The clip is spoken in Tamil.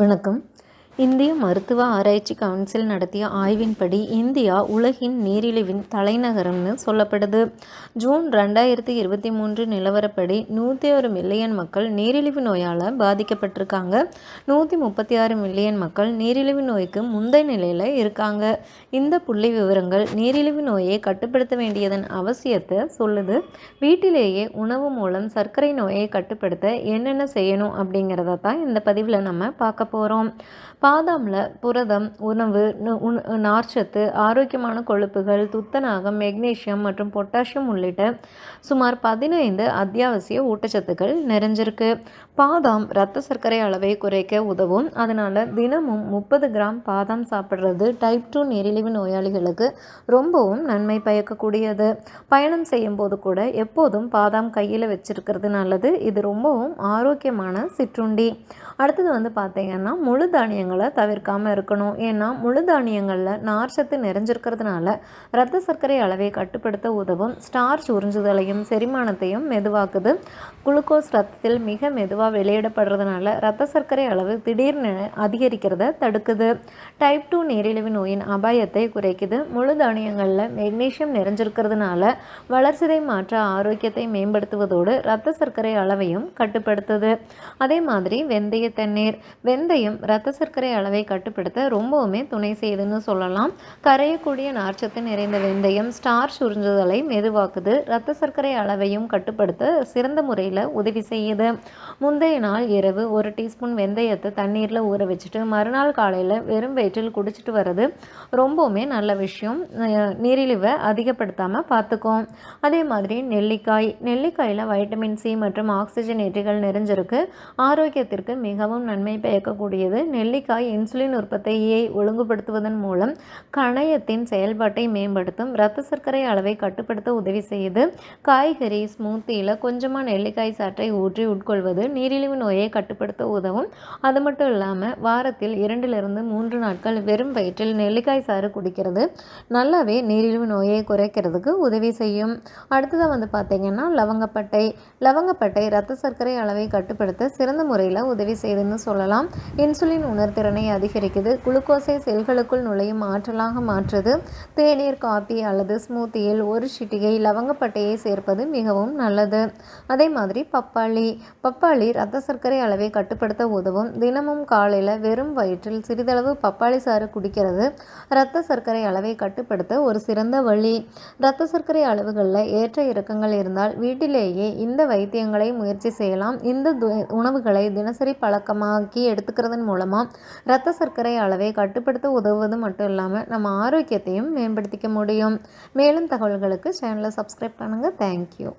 வணக்கம். இந்திய மருத்துவ ஆராய்ச்சி கவுன்சில் நடத்திய ஆய்வின்படி இந்தியா உலகின் நீரிழிவின் தலைநகரம்னு சொல்லப்படுது. ஜூன் ரெண்டாயிரத்தி இருபத்தி மூன்று நிலவரப்படி நூற்றி ஒரு மில்லியன் மக்கள் நீரிழிவு நோயால் பாதிக்கப்பட்டிருக்காங்க. நூற்றி முப்பத்தி ஆறு மில்லியன் மக்கள் நீரிழிவு நோய்க்கு முந்தைய நிலையில் இருக்காங்க. இந்த புள்ளி விவரங்கள் நீரிழிவு நோயை கட்டுப்படுத்த வேண்டியதன் அவசியத்தை சொல்லுது. வீட்டிலேயே உணவு மூலம் சர்க்கரை நோயை கட்டுப்படுத்த என்னென்ன செய்யணும் அப்படிங்கிறத தான் இந்த பதிவில் நம்ம பார்க்க போகிறோம் பாதாமில் புரதம் உணவு நார்ச்சத்து ஆரோக்கியமான கொழுப்புகள் துத்தநாகம் மெக்னீஷியம் மற்றும் பொட்டாசியம் உள்ளிட்ட சுமார் பதினைந்து அத்தியாவசிய ஊட்டச்சத்துக்கள் நிறைஞ்சிருக்கு. பாதாம் இரத்த சர்க்கரை அளவை குறைக்க உதவும். அதனால் தினமும் முப்பது கிராம் பாதாம் சாப்பிட்றது டைப் டூ நீரிழிவு நோயாளிகளுக்கு ரொம்பவும் நன்மை பயக்கக்கூடியது. பயணம் செய்யும் போது கூட எப்போதும் பாதாம் கையில் வச்சிருக்கிறது நல்லது. இது ரொம்பவும் ஆரோக்கியமான சிற்றுண்டி. அடுத்தது வந்து பார்த்திங்கன்னா முழு தானியங்கள் தவிர்க்காமல் இருக்கணும். ஏன்னா முழு தானியங்களில் நார்ச்சத்து நிறைஞ்சிருக்கிறதுனால இரத்த சர்க்கரை அளவை கட்டுப்படுத்த உதவும். ஸ்டார்ச் உறிஞ்சுதலையும் செரிமானத்தையும் மெதுவாக்குது. குளுக்கோஸ் ரத்தத்தில் மிக மெதுவாக வெளியிடப்படுறதுனால இரத்த சர்க்கரை அளவு திடீர்னு அதிகரிக்கிறத தடுக்குது. டைப் டூ நீரிழிவு நோயின் அபாயத்தை குறைக்குது. முழு தானியங்களில் மெக்னீஷியம் நிறைஞ்சிருக்கிறதுனால வளர்சிதை மாற்ற ஆரோக்கியத்தை மேம்படுத்துவதோடு இரத்த சர்க்கரை அளவையும் கட்டுப்படுத்துது. அதே மாதிரி வெந்தய தண்ணீர். வெந்தயம் இரத்த சர்க்கரை சர்க்கரை அளவை கட்டுப்படுத்த ரொம்பவுமே துணை செய்யுதுன்னு சொல்லலாம். கரையக்கூடிய நார்ச்சத்து நிறைந்த வெந்தயம் ஸ்டார்ச் உறிஞ்சுதலை மெதுவாக்குது. இரத்த சர்க்கரை அளவையும் கட்டுப்படுத்த சிறந்த முறையில் உதவி செய்யுது. முந்தைய நாள் இரவு ஒரு டீஸ்பூன் வெந்தயத்தை தண்ணீரில் ஊற வச்சுட்டு மறுநாள் காலையில் வெறும் வயிற்றில் குடிச்சிட்டு வர்றது ரொம்பவுமே நல்ல விஷயம். நீரிழிவை அதிகப்படுத்தாமல் பார்த்துக்கும் அதே மாதிரி நெல்லிக்காய். நெல்லிக்காயில் வைட்டமின் சி மற்றும் ஆக்சிஜன் ஏற்றிகள் நிறைஞ்சிருக்கு. ஆரோக்கியத்திற்கு மிகவும் நன்மை பயக்கக்கூடியது நெல்லிக்காய் இன்சுலின் உற்பத்தியை ஒழுங்குபடுத்துவதன் மூலம் கணையத்தின் செயல்பாட்டை மேம்படுத்தும் இரத்த சர்க்கரை அளவை கட்டுப்படுத்த உதவி செய்யுது காய்கறி ஸ்மூத்தியில் கொஞ்சமாக நெல்லிக்காய் சாற்றை ஊற்றி உட்கொள்வது நீரிழிவு நோயை கட்டுப்படுத்த உதவும். அது மட்டும் இல்லாமல் வாரத்தில் இரண்டிலிருந்து மூன்று நாட்கள் வெறும் வயிற்றில் நெல்லிக்காய் சாறு குடிக்கிறது நல்லாவே நீரிழிவு நோயை குறைக்கிறதுக்கு உதவி செய்யும். அடுத்ததாக வந்து பார்த்திங்கன்னா லவங்கப்பட்டை. லவங்கப்பட்டை இரத்த சர்க்கரை அளவை கட்டுப்படுத்த சிறந்த முறையில் உதவி செய்துன்னு செய்யுதுன்னு சொல்லலாம். இன்சுலின் திறனை அதிகரிக்குது. குளுக்கோஸை செல்களுக்குள் நுழையும் ஆற்றலாக மாற்றுது. தேநீர் காபி அல்லது ஸ்மூத்தியில் ஒரு சிட்டிகை லவங்கப்பட்டையை சேர்ப்பது மிகவும் நல்லது. அதே மாதிரி பப்பாளி. பப்பாளி ரத்த சர்க்கரை அளவை கட்டுப்படுத்த உதவும். தினமும் காலையில் வெறும் வயிற்றில் சிறிதளவு பப்பாளி சாறு குடிக்கிறது. இரத்த சர்க்கரை அளவை கட்டுப்படுத்த ஒரு சிறந்த வழி. இரத்த சர்க்கரை அளவுகளில் ஏற்ற இறக்கங்கள் இருந்தால் வீட்டிலேயே இந்த வைத்தியங்களை முயற்சி செய்யலாம். இந்த உணவுகளை தினசரி பழக்கமாக்கி எடுத்துக்கிறதன் மூலமாக ரத்த சர்க்கரை அளவை கட்டுப்படுத்த உதவுவது மட்டும் இல்லாமல் நம்ம ஆரோக்கியத்தையும் மேம்படுத்திக்க முடியும். மேலும் தகவல்களுக்கு சேனலை சப்ஸ்கிரைப் பண்ணுங்கள் தேங்க்யூ